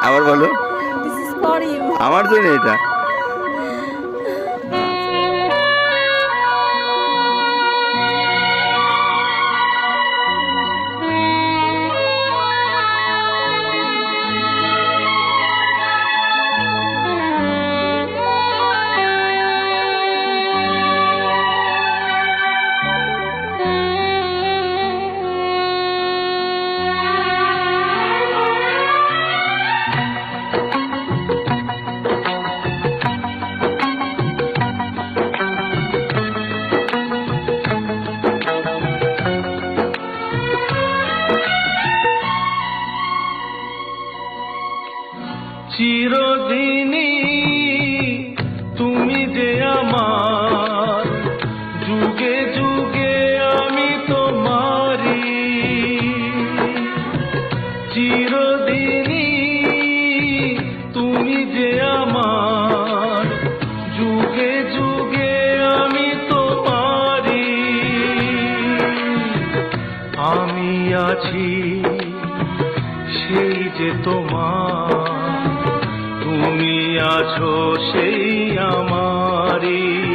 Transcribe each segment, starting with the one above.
আবার বলো। আমার জন্য এটা? যে আমার। যুগে যুগে আমি তোমারি আমি আছি সেই যে তোমার। তুমি আছো সেই আমারি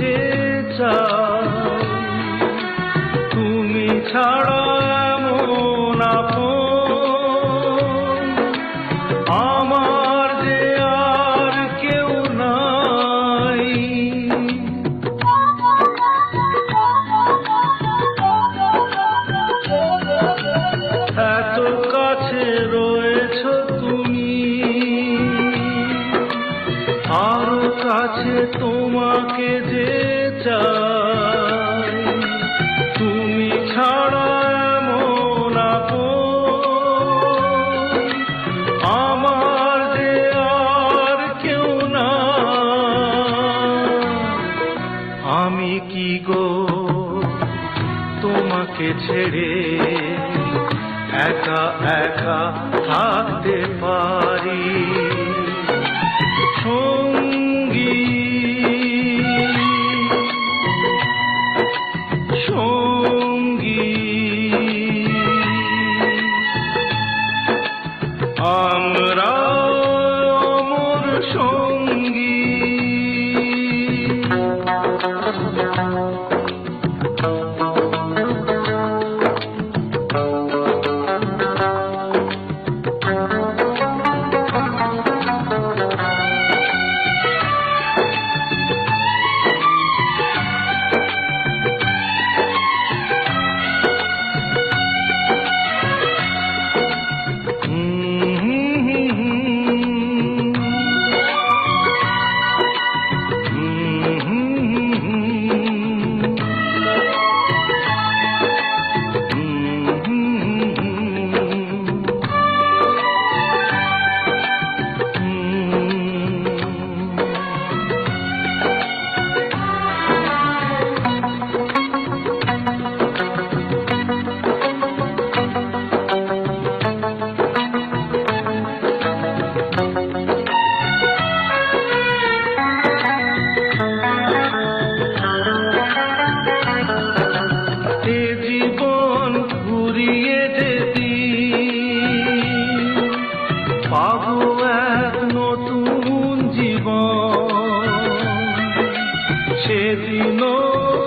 যে চাই তুমি ছাড়া কাছে তোমাকে যে চাই। তুমি ছাড়া এমন আমার যে আর কেউ না আমি কি গো তোমাকে ছেড়ে একা একা থাকতে পারি? Thank.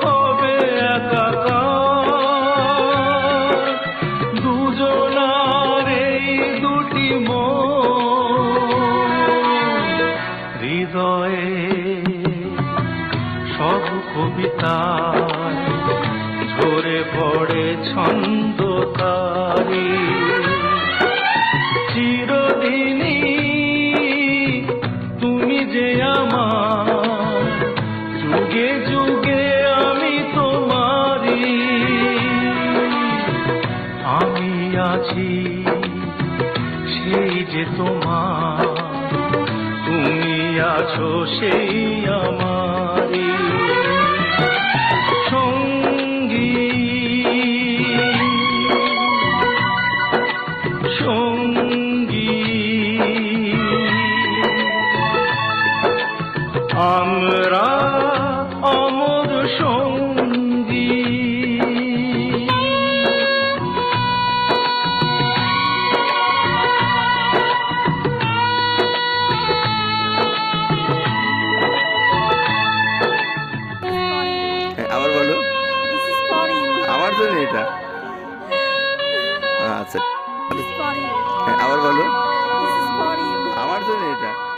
হবে একাকার। দুজনার এই দুটি মো সব কবিতা ঝরে পড়ে ছন্দ চিরদিনই তুমি যে আমার মাঝি সেই যে তোমার। তুমি আছো সেই আমার। জন্য এটা। আচ্ছা। হ্যাঁ, আবার বলো। আমার জন্য এটা।